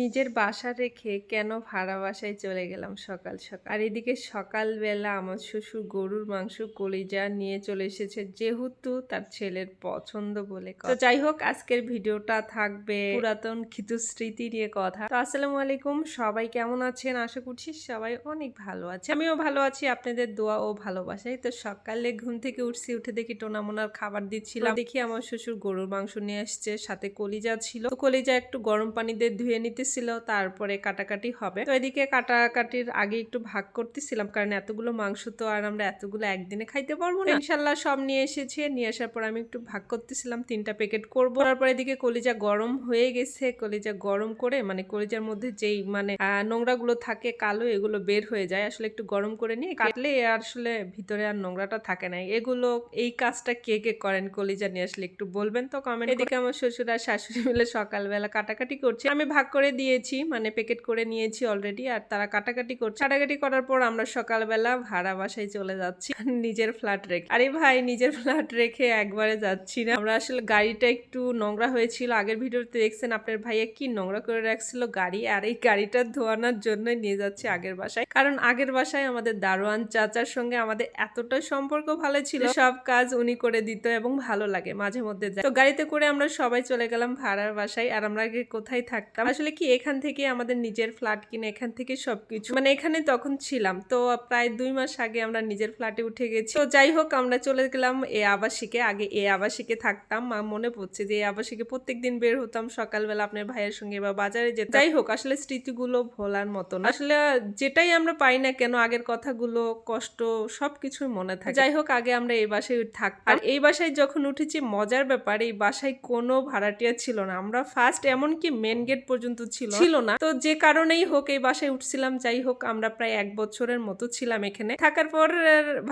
নিজের বাসা রেখে কেন ভাড়া বাসায় চলে গেলাম সকাল সকাল? আর এদিকে সকালবেলা আমার শ্বশুর গরুর মাংস কলিজা নিয়ে চলে এসেছে, যেহেতু তার ছেলের পছন্দ বলে তো যাই হোক, আজকের ভিডিওটা থাকবে পুরাতন খিতু স্মৃতি নিয়ে কথা। তো আসসালামু আলাইকুম, সবাই কেমন আছেন? আশা করছি সবাই অনেক ভালো আছে। আমিও ভালো আছি, আপনাদের দোয়া ও ভালোবাসাই তো সকালে ঘুম থেকে উঠছি, উঠে দেখি টোনামোনার খাবার দিচ্ছিলাম। দেখি আমার শ্বশুর গরুর মাংস নিয়ে আসছে সাথে কলিজা ছিল। তো কলিজা একটু গরম পানি দিয়ে ধুয়ে নিতেছিল তারপরে কাটাকাটি হবে। তো এদিকে কাটাকাটির আগে একটু ভাগ করতেছিলাম, কারণ এতগুলো মাংস তো আর আমরা এতগুলো একদিনে খাইতে পারব না। ইনশাল্লাহ সব নিয়ে এসেছে, নিয়ে আসার পর আমি একটু ভাগ করতেছিলাম, তিনটা প্যাকেট করব। তারপর এদিকে কলিজা গরম হয়ে গেছে, কলিজা গরম করে মানে কলিজার মধ্যে যেই মানে নোংরা গুলো থাকে, কালো, এগুলো বের হয়ে যায়। আসলে একটু গরম করে নিয়ে কাটলে আসলে ভিতরে আর নোংরাটা থাকে না। এগুলো, এই কাজটা কে কে করেন কলিজা নিয়ে আসলে একটু বলবেন তো কমেন্ট এদিকে আমার শ্বশুর আর শাশুড়ি মিলে সকালবেলা কাটাকাটি করছে। আমি ভাগ করে দিয়েছি মানে প্যাকেট করে নিয়েছি অলরেডি আর তারা কাটাকাটি করছে। কাটাকাটি করার পর আমরা সকালবেলা ভাড়া বাসায় চলে যাচ্ছি, নিজের ফ্ল্যাট রেখে। আরে ভাই, নিজের ফ্ল্যাট রেখে একবারে যাচ্ছি না। আমরা আসলে গাড়িটা একটু নোংরা হয়েছিল, আগের ভিডিওতে দেখছেন আপনার ভাইয়া কি নোংরা করে রাখছিল গাড়ি, আর এই গাড়িটা ধোয়ানোর জন্য নিয়ে যাচ্ছে আগের বাসায়। কারণ আগের বাসায় আমাদের দারোয়ান চাচার সঙ্গে আমাদের এতটা সম্পর্ক ভালো ছিল, সব কাজ উনি করে দিত এবং ভালো লাগে মাঝে মধ্যে যায়। তো গাড়িতে করে আমরা সবাই চলে গেলাম ভাড়ার বাসায়, আর আমরা আগে কোথায় থাকতাম? আসলে কি এখান থেকে আমাদের নিজের ফ্ল্যাট কিনে এখান থেকে সবকিছু? মানে এখানে তখন ছিলাম, তো প্রায় দুই মাস আগে আমরা নিজের ফ্ল্যাটে উঠে গেছি। তো যাই হোক, আমরা চলে গেলাম এ আবাসিকে। আগে এ আবাসিকে থাকতাম মনে পড়ছে যে এ আবাসিকে প্রত্যেক দিন বের হতাম, সকালবেলা আপনার ভাইয়ের সঙ্গে বা বাজারে যেতাম। যাই হোক, আসলে স্মৃতিগুলো ভোলার মতো না। আসলে যেটাই আমরা পাই না কেন, আগের কথাগুলো, কষ্ট, সবকিছুই মনে থাকে। যাই হোক, আগে আমরা এই বাসায় থাকতাম। আর এই বাসায় যখন উঠেছি, মজার ব্যাপার, এই বাসায় কোনো ভাড়াটিয়া ছিল না। আমরা ফার্স্ট এমনকি মেন গেট পর্যন্ত ছিল। ছিল না। তো যে কারণেই হোক এই বাসায় উঠছিলাম যাই হোক আমরা প্রায় এক বছরের মতো ছিলাম এখানে। থাকার পর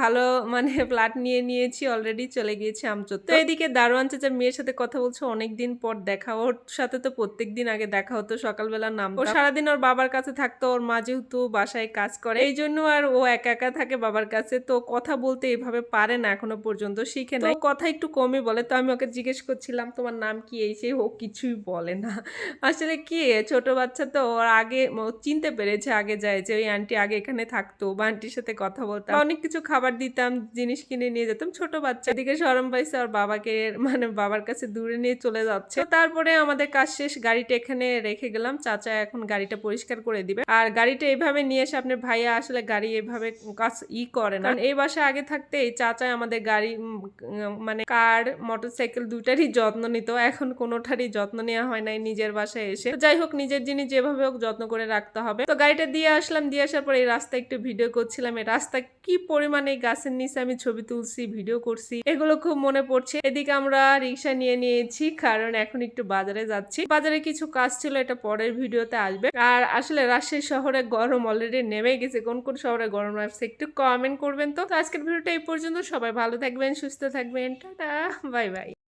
ভালো মানে ফ্ল্যাট নিয়ে নিয়েছি অলরেডি চলে গিয়েছি আমচোর তো এদিকে দারোয়ান চাচা মেয়ের সাথে কথা বলছে অনেকদিন পর দেখা ওর সাথে তো প্রত্যেক দিন আগে দেখা হতো সকালবেলা নাম ও সারাদিন ওর বাবার কাছে থাকতো ওর মা যেহেতু বাসায় কাজ করে। এই জন্য আর ও একা একা থাকে বাবার কাছে। তো কথা বলতে এভাবে পারে না এখনও পর্যন্ত শিখে না কথা একটু কমই বলে তো আমি ওকে জিজ্ঞেস করছিলাম তোমার নাম কি? এই সেই ও কিছুই বলে না। আসলে কি? ছোট বাচ্চা তো ওর আগে চিনতে পেরেছে, আগে যায় যে ওই আন্টি আগে এখানে থাকতো বা আন্টির সাথে কথা বলতাম। অনেক কিছু খাবার দিতাম, জিনিস কিনে নিয়ে যেতাম। ছোট বাচ্চা। এদিকে সরম পাইছে ওর বাবাকে মানে বাবার কাছে দূরে নিয়ে চলে যাচ্ছে। তারপরে আমাদের কাজ শেষ, গাড়িটা এখানে রেখে গেলাম। চাচা এখন গাড়িটা পরিষ্কার করে দিবে। আর গাড়িটা এইভাবে নিয়ে এসে আপনার ভাইয়া আসলে গাড়ি এভাবে কাজ ই করে না। এই বাসায় আগে থাকতে এই চাচা আমাদের গাড়ি মানে কার, মোটরসাইকেল দুইটারই যত্ন নিত। এখন কোনোটারই যত্ন নেওয়া হয় নাই নিজের বাসায় এসে। যাই হোক নিজের জিনিস যেভাবে হোক যত্ন করে রাখতে হবে। তো গাড়িটা দিয়ে আসলাম, দিয়ে আসার পর এই রাস্তায় একটু ভিডিও করছিলাম। এই রাস্তা কি পরিমাণে গাছের নিচে আমি ছবি তুলছি ভিডিও করছি, এগুলো খুব মনে পড়ছে। এদিকে আমরা রিক্সা নিয়ে নিয়েছি, কারণ এখন একটু বাজারে যাচ্ছি। বাজারে কিছু কাজ ছিল, এটা পরের ভিডিওতে আসবে। আর আসলে রাজশাহী শহরে গরম অলরেডি নেমে গেছে। কোন কোন শহরে গরম লাগছে একটু কমেন্ট করবেন তো। আজকের ভিডিওটা এই পর্যন্ত। সবাই ভালো থাকবেন, সুস্থ থাকবেন। Tata bye bye